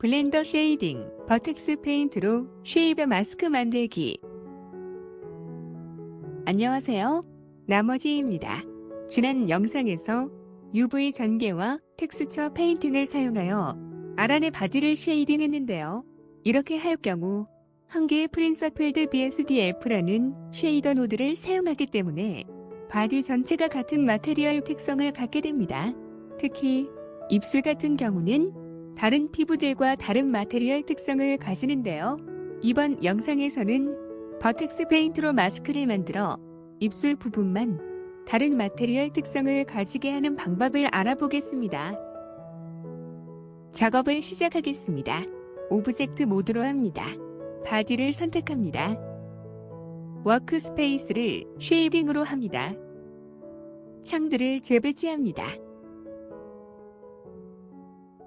블렌더 쉐이딩, 버텍스 페인트로 쉐이더 마스크 만들기. 안녕하세요. 나머지입니다. 지난 영상에서 UV 전개와 텍스처 페인팅을 사용하여 아란의 바디를 쉐이딩 했는데요. 이렇게 할 경우 한 개의 프린서필드 BSDF라는 쉐이더 노드를 사용하기 때문에 바디 전체가 같은 마테리얼 특성을 갖게 됩니다. 특히 입술 같은 경우는 다른 피부들과 다른 마테리얼 특성을 가지는데요. 이번 영상에서는 버텍스 페인트로 마스크를 만들어 입술 부분만 다른 마테리얼 특성을 가지게 하는 방법을 알아보겠습니다. 작업을 시작하겠습니다. 오브젝트 모드로 합니다. 바디를 선택합니다. 워크스페이스를 쉐이딩으로 합니다. 창들을 재배치합니다.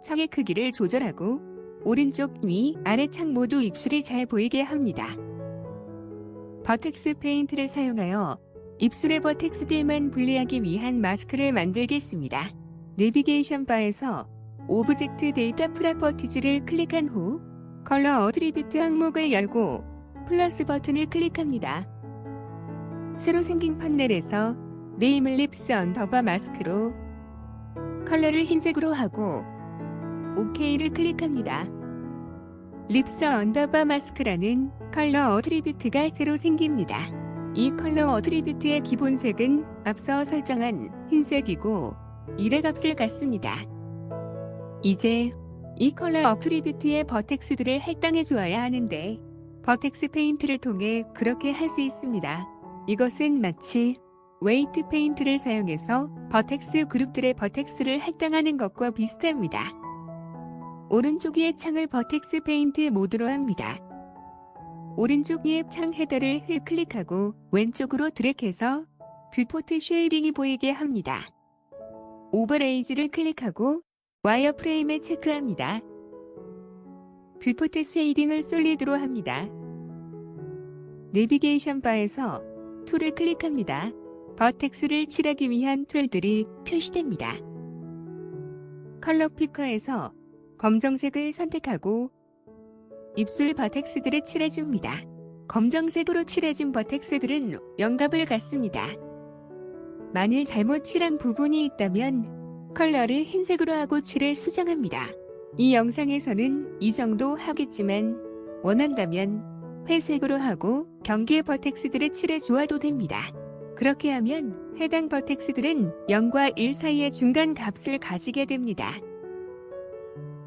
창의 크기를 조절하고 오른쪽 위 아래 창 모두 입술이 잘 보이게 합니다. 버텍스 페인트를 사용하여 입술의 버텍스들만 분리하기 위한 마스크를 만들겠습니다. 내비게이션 바에서 오브젝트 데이터 프라퍼티즈를 클릭한 후 컬러 어트리뷰트 항목을 열고 플러스 버튼을 클릭합니다. 새로 생긴 판넬에서 네임을 립스 언더바 마스크로 컬러를 흰색으로 하고 OK를 클릭합니다. 립스 언더바 마스크라는 컬러 어트리뷰트가 새로 생깁니다. 이 컬러 어트리뷰트의 기본색은 앞서 설정한 흰색이고 1의 값을 갖습니다. 이제 이 컬러 어트리뷰트의 버텍스들을 할당해 주어야 하는데 버텍스 페인트를 통해 그렇게 할 수 있습니다. 이것은 마치 웨이트 페인트를 사용해서 버텍스 그룹들의 버텍스를 할당하는 것과 비슷합니다. 오른쪽 위의 창을 버텍스 페인트 모드로 합니다. 오른쪽 위의 창 헤더를 휠 클릭하고 왼쪽으로 드래그해서 뷰포트 쉐이딩이 보이게 합니다. 오버레이즈를 클릭하고 와이어 프레임에 체크합니다. 뷰포트 쉐이딩을 솔리드로 합니다. 내비게이션 바에서 툴을 클릭합니다. 버텍스를 칠하기 위한 툴들이 표시됩니다. 컬러 피커에서 검정색을 선택하고 입술 버텍스들을 칠해줍니다. 검정색으로 칠해진 버텍스들은 영갑을 갖습니다. 만일 잘못 칠한 부분이 있다면 컬러를 흰색으로 하고 칠을 수정합니다. 이 영상에서는 이 정도 하겠지만 원한다면 회색으로 하고 경계의 버텍스들을 칠해 주어도 됩니다. 그렇게 하면 해당 버텍스들은 0과 1 사이의 중간 값을 가지게 됩니다.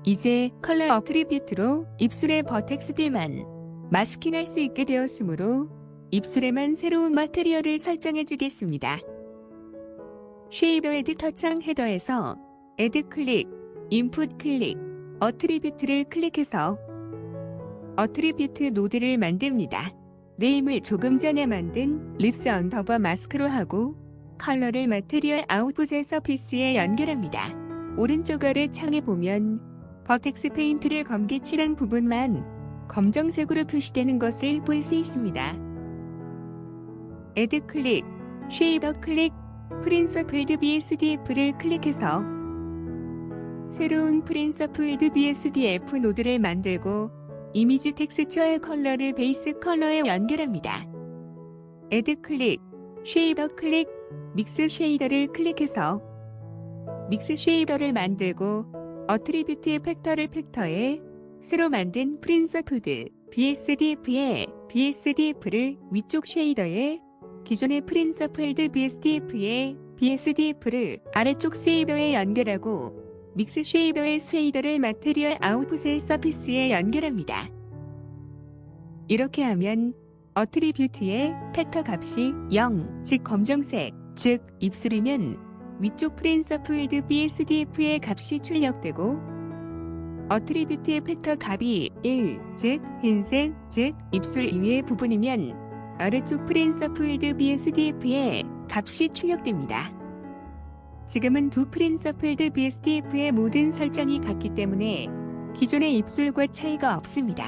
이제 컬러 어트리뷰트로 입술의 버텍스들만 마스킹할 수 있게 되었으므로 입술에만 새로운 마테리얼을 설정해 주겠습니다. 쉐이더 에디터 창 헤더에서 에드 클릭, 인풋 클릭, 어트리뷰트를 클릭해서 어트리뷰트 노드를 만듭니다. 네임을 조금 전에 만든 립스 언더버 마스크로 하고 컬러를 마테리얼 아웃풋의 서피스에 연결합니다. 오른쪽 아래 창에 보면 버텍스 페인트를 검게 칠한 부분만 검정색으로 표시되는 것을 볼 수 있습니다. 에드 클릭, 쉐이더 클릭, 프린서필드 BSDF를 클릭해서 새로운 프린서필드 BSDF 노드를 만들고 이미지 텍스처의 컬러를 베이스 컬러에 연결합니다. 에드 클릭, 쉐이더 클릭, 믹스 쉐이더를 클릭해서 믹스 쉐이더를 만들고 어트리뷰트의 팩터를 팩터에 새로 만든 프린서 푸드 BSDF의 BSDF를 위쪽 쉐이더에 기존의 프린서필드 BSDF의 BSDF를 아래쪽 쉐이더에 연결하고 믹스 쉐이더의 쉐이더를 마테리얼 아웃풋의 서피스에 연결합니다. 이렇게 하면 어트리뷰트의 팩터 값이 0, 즉 검정색, 즉 입술이면 위쪽 프린서필드 BSDF의 값이 출력되고 어트리뷰트의 팩터 값이 1, 즉 흰색, 즉 입술 이외의 부분이면 아래쪽 프린서필드 BSDF의 값이 출력됩니다. 지금은 두 프린서필드 BSDF의 모든 설정이 같기 때문에 기존의 입술과 차이가 없습니다.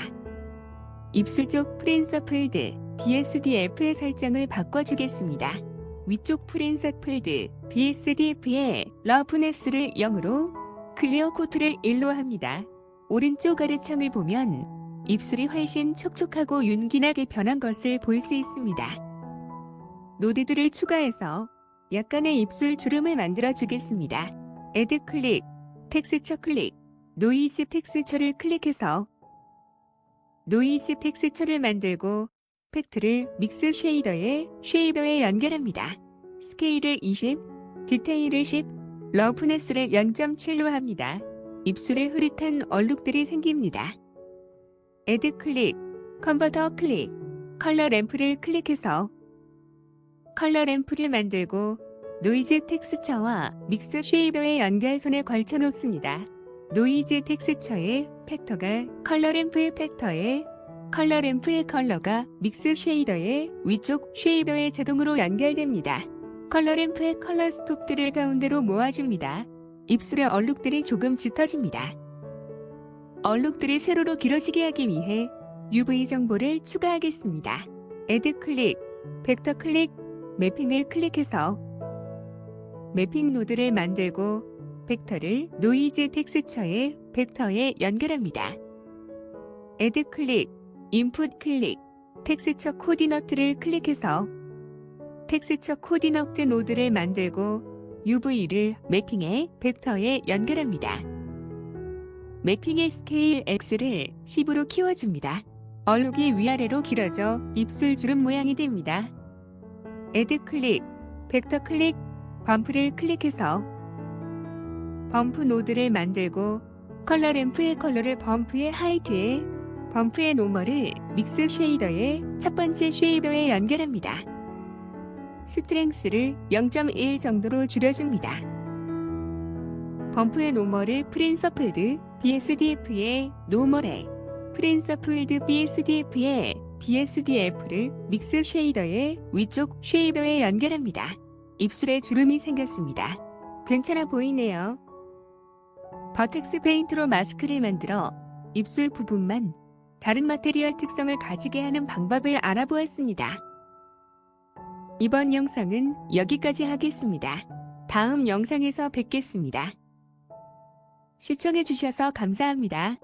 입술 쪽 프린서필드 BSDF의 설정을 바꿔주겠습니다. 위쪽 프린서필드 BSDF의 러프네스를 0으로 클리어 코트를 1로 합니다. 오른쪽 아래창을 보면 입술이 훨씬 촉촉하고 윤기나게 변한 것을 볼 수 있습니다. 노드들을 추가해서 약간의 입술 주름을 만들어 주겠습니다. 에드 클릭, 텍스처 클릭, 노이즈 텍스처를 클릭해서 노이즈 텍스처를 만들고 팩트를 믹스 쉐이더에 쉐이더에 연결합니다. 스케일을 20, 디테일을 10, 러프네스를 0.7로 합니다. 입술에 흐릿한 얼룩들이 생깁니다. 에드 클릭, 컨버터 클릭, 컬러 램프를 클릭해서 컬러 램프를 만들고 노이즈 텍스처와 믹스 쉐이더의 연결선에 걸쳐 놓습니다. 노이즈 텍스처의 팩터가 컬러 램프의 팩터에 컬러 램프의 컬러가 믹스 쉐이더의 위쪽 쉐이더에 자동으로 연결됩니다. 컬러 램프의 컬러 스톱들을 가운데로 모아줍니다. 입술의 얼룩들이 조금 짙어집니다. 얼룩들이 세로로 길어지게 하기 위해 UV 정보를 추가하겠습니다. 에드 클릭, 벡터 클릭, 매핑을 클릭해서 매핑 노드를 만들고 벡터를 노이즈 텍스처의 벡터에 연결합니다. 에드 클릭, 인풋 클릭, 텍스처 코디너트를 클릭해서 텍스처 코디너트 노드를 만들고 UV를 매핑의 벡터에 연결합니다. 매핑의 스케일 X를 10으로 키워줍니다. 얼룩이 위아래로 길어져 입술 주름 모양이 됩니다. 에드 클릭, 벡터 클릭, 범프를 클릭해서 범프 노드를 만들고 컬러 램프의 컬러를 범프의 하이트에 범프의 노멀을 믹스 쉐이더의 첫 번째 쉐이더에 연결합니다. 스트렝스를 0.1 정도로 줄여줍니다. 범프의 노멀을 프린서플드 BSDF의 노멀에 프린서플드 BSDF의 BSDF를 믹스 쉐이더의 위쪽 쉐이더에 연결합니다. 입술에 주름이 생겼습니다. 괜찮아 보이네요. 버텍스 페인트로 마스크를 만들어 입술 부분만 다른 마테리얼 특성을 가지게 하는 방법을 알아보았습니다. 이번 영상은 여기까지 하겠습니다. 다음 영상에서 뵙겠습니다. 시청해주셔서 감사합니다.